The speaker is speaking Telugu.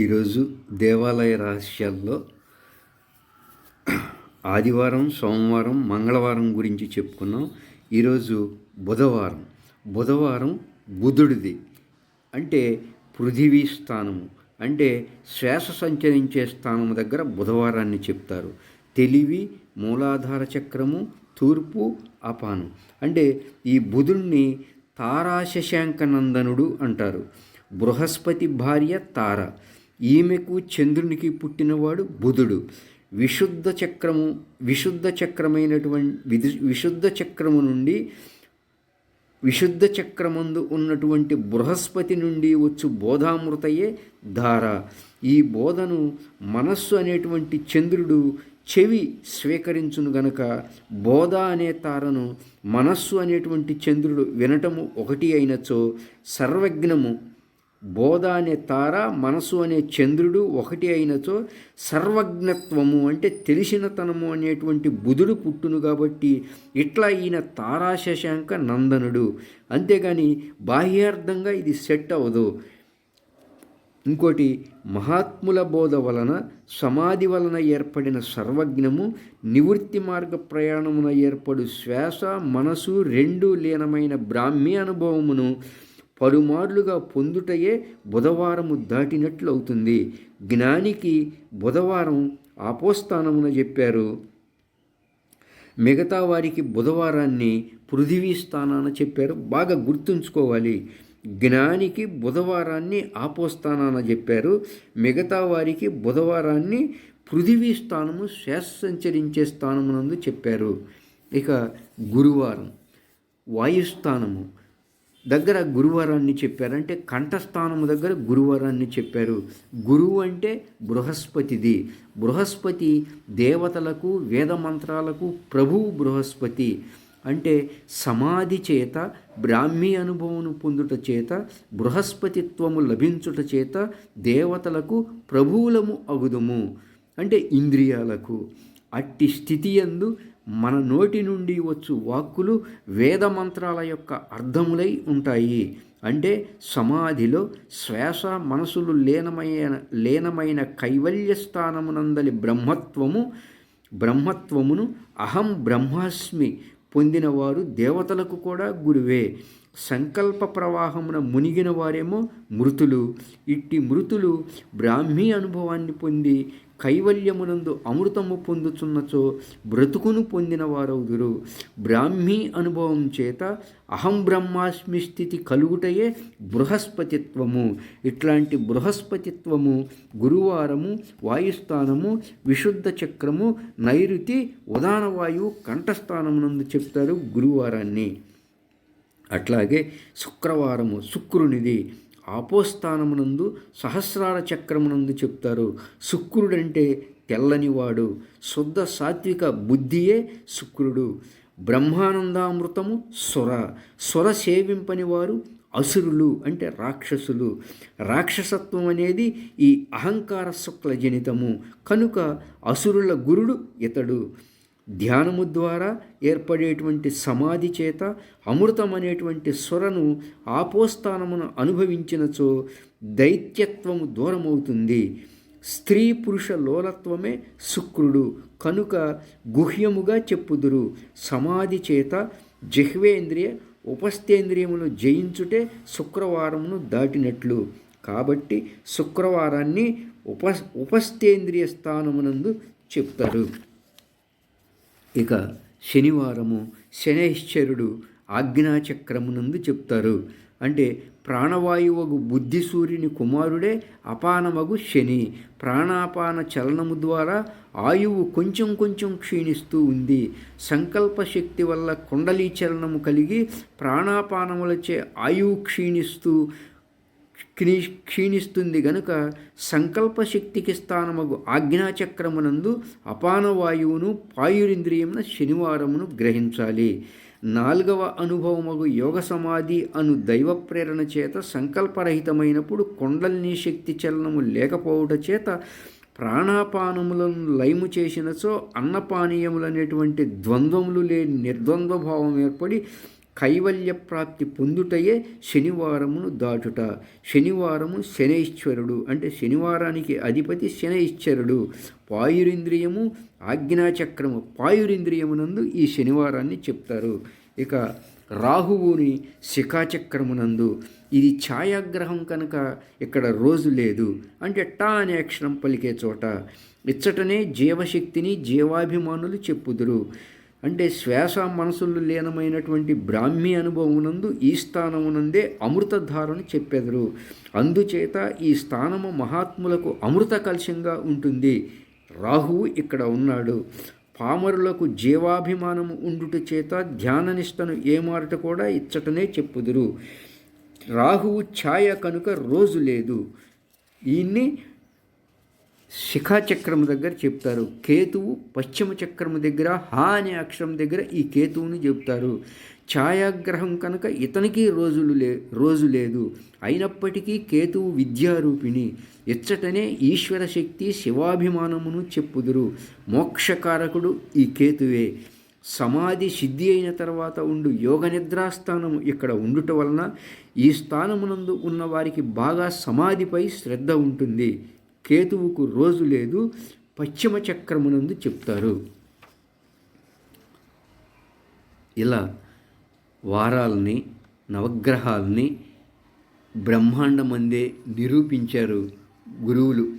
ఈరోజు దేవాలయ రహస్యాల్లో ఆదివారం సోమవారం మంగళవారం గురించి చెప్పుకున్నాం. ఈరోజు బుధవారం. బుధవారం బుధుడిది. అంటే పృథివీ స్థానము. అంటే శ్వాస సంచరించే స్థానము దగ్గర బుధవారాన్ని చెప్తారు. తెలివి మూలాధార చక్రము తూర్పు అపానం. అంటే ఈ బుధుణ్ణి తారాశశాంకనందనుడు అంటారు. బృహస్పతి భార్య తార. ఈమెకు చంద్రునికి పుట్టినవాడు బుధుడు. విశుద్ధ చక్రము విశుద్ధ చక్రమైనటువంటి విశుద్ధ చక్రము నుండి విశుద్ధ చక్రమందు ఉన్నటువంటి బృహస్పతి నుండి వచ్చు బోధామృతయే ధార. ఈ బోధను మనస్సు అనేటువంటి చంద్రుడు చెవి స్వీకరించును గనక బోధ అనే తారను మనస్సు అనేటువంటి చంద్రుడు వినటము ఒకటి అయినచో సర్వజ్ఞము బోధ అనే తార మనసు అనే చంద్రుడు ఒకటి అయినచో సర్వజ్ఞత్వము అంటే తెలిసినతనము అనేటువంటి బుధుడు పుట్టును కాబట్టి ఇట్లా ఈయన తారా శశాంక నందనుడు. అంతేగాని బాహ్యార్థంగా ఇది సెట్ అవ్వదు. ఇంకోటి మహాత్ముల బోధ వలన సమాధి వలన ఏర్పడిన సర్వజ్ఞము నివృత్తి మార్గ ప్రయాణమున ఏర్పడు శ్వాస మనసు రెండు లీనమైన బ్రాహ్మీ అనుభవమును పలుమార్లుగా పొందుటయే బుధవారము దాటినట్లు అవుతుంది జ్ఞానికి బుధవారం ఆపోస్థానమున చెప్పారు. మిగతా వారికి బుధవారాన్ని పృథివీ స్థానాన చెప్పారు. బాగా గుర్తుంచుకోవాలి. జ్ఞానికి బుధవారాన్ని ఆపోస్థానాన చెప్పారు. మిగతా వారికి బుధవారాన్ని పృథివీ స్థానము శ్వాస సంచరించే స్థానమునందు చెప్పారు. ఇక గురువారం వాయుస్థానము. దగ్గర గురువారాన్ని చెప్పారంటే కంఠస్థానము దగ్గర గురువారాన్ని చెప్పారు. గురువు అంటే బృహస్పతిది. బృహస్పతి దేవతలకు వేద మంత్రాలకు ప్రభువు బృహస్పతి. అంటే సమాధి చేత బ్రాహ్మీ అనుభవమును పొందుట చేత బృహస్పతిత్వము లభించుట చేత దేవతలకు ప్రభువులము అగుదుము. అంటే ఇంద్రియాలకు. అట్టి స్థితి ఎందు మన నోటి నుండి వచ్చు వాక్కులు వేద మంత్రాల యొక్క అర్థములై ఉంటాయి. అంటే సమాధిలో శ్వాస మనసులు లీనమైన లీనమైన కైవల్య స్థానమునందలి బ్రహ్మత్వము బ్రహ్మత్వమును అహం బ్రహ్మాస్మి పొందినవారు దేవతలకు కూడా గురువే. సంకల్ప ప్రవాహమున మునిగిన వారేమో మృతులు. ఇట్టి మృతులు బ్రాహ్మీ అనుభవాన్ని పొంది కైవల్యమునందు అమృతము పొందుచున్నచో బ్రతుకును పొందిన వారవుదురు బ్రాహ్మీ అనుభవం చేత అహం బ్రహ్మాస్మి స్థితి కలుగుటయే బృహస్పతిత్వము. ఇట్లాంటి బృహస్పతిత్వము గురువారము వాయుస్థానము విశుద్ధ చక్రము నైరుతి ఉదాన వాయువు కంఠస్థానమునందు చెప్తారు గురువారాన్ని. అట్లాగే శుక్రవారము శుక్రునిది ఆపోస్థానమునందు సహస్రార చక్రమునందు చెప్తారు. శుక్రుడంటే తెల్లనివాడు శుద్ధ సాత్విక బుద్ధియే శుక్రుడు. బ్రహ్మానందామృతము స్వర స్వర సేవింపని వారు అసురులు అంటే రాక్షసులు. రాక్షసత్వం అనేది ఈ అహంకార శుక్ల జనితము కనుక అసురుల గురుడు ఇతడు. ధ్యానము ద్వారా ఏర్పడేటువంటి సమాధి చేత అమృతం అనేటువంటి స్వరను ఆపోస్థానమును అనుభవించినచో దైత్యత్వము దూరమవుతుంది. స్త్రీ పురుష లోలత్వమే శుక్రుడు. కనుక గుహ్యముగా చెప్పుదురు. సమాధి చేత జిహ్వేంద్రియ ఉపస్థేంద్రియములు జయించుటే శుక్రవారమును దాటినట్లు. కాబట్టి శుక్రవారాన్ని ఉప ఉపస్థేంద్రియ స్థానమునందు చెప్తారు. ఇక శనివారము శనైశ్చరుడు ఆజ్ఞాచక్రమునందు చెప్తారు. అంటే ప్రాణవాయువగు బుద్ధి సూర్యుని కుమారుడే అపానమగు శని. ప్రాణాపాన చలనము ద్వారా ఆయువు కొంచెం కొంచెం క్షీణిస్తూ ఉంది. సంకల్ప శక్తి వల్ల కుండలీ చలనము కలిగి ప్రాణాపానములచే ఆయువు క్షీణిస్తూ క్షీ క్షీణిస్తుంది గనుక సంకల్పశక్తికి స్థానమగు ఆజ్ఞాచక్రమునందు అపానవాయువును పాయురింద్రియమున శనివారమును గ్రహించాలి. నాలుగవ అనుభవమగు యోగ సమాధి అను దైవ ప్రేరణ చేత సంకల్పరహితమైనప్పుడు కొండల్ని శక్తి చలనము లేకపోవుట చేత ప్రాణాపానములను లయము చేసినచో అన్నపానీయములనేటువంటి ద్వంద్వములు లేని నిర్ద్వంద్వ భావం ఏర్పడి కైవల్య ప్రాప్తి పొందుటయే శనివారమును దాటుట. శనివారము శనైశ్వరుడు అంటే శనివారానికి అధిపతి శనైశ్వరుడు పాయురింద్రియము ఆజ్ఞాచక్రము పాయురింద్రియమునందు ఈ శనివారాన్ని చెప్తారు. ఇక రాహువుని శిఖాచక్రమునందు. ఇది ఛాయాగ్రహం కనుక ఇక్కడ రోజు లేదు. అంటే టా అనే అక్షరం పలికే చోట. ఇచ్చటనే జీవశక్తిని జీవాభిమానులు చెప్పుదురు. అంటే శ్వాస మనసులు లీనమైనటువంటి బ్రాహ్మీ అనుభవమునందు ఈ స్థానమునందే అమృతధారను చెప్పెదరు. అందుచేత ఈ స్థానము మహాత్ములకు అమృత కలశంగా ఉంటుంది. రాహువు ఇక్కడ ఉన్నాడు. పామరులకు జీవాభిమానము ఉండుట చేత ధ్యాననిష్టను ఏమారట కూడా ఇచ్చటనే చెప్పుదురు. రాహువు ఛాయ కనుక రోజు లేదు. ఈయన్ని శిఖాచక్రము దగ్గర చెప్తారు. కేతువు పశ్చిమ చక్రము దగ్గర హా అనే అక్షరం దగ్గర ఈ కేతువుని చెప్తారు. ఛాయాగ్రహం కనుక ఇతనికి రోజులు లే రోజు లేదు. అయినప్పటికీ కేతువు విద్యారూపిణి. ఇచ్చటనే ఈశ్వర శక్తి శివాభిమానమును చెప్పుదురు. మోక్షకారకుడు ఈ కేతువే. సమాధి సిద్ధి అయిన తర్వాత ఉండు. యోగ నిద్రాస్థానము ఇక్కడ ఉండుట వలన ఈ స్థానమునందు ఉన్న వారికి బాగా సమాధిపై శ్రద్ధ ఉంటుంది. కేతువుకు రోజు లేదు పశ్చిమ చక్రమునందు చెప్తారు. ఇలా వారాలని నవగ్రహాలని బ్రహ్మాండమందే నిరూపించారు గురువులు.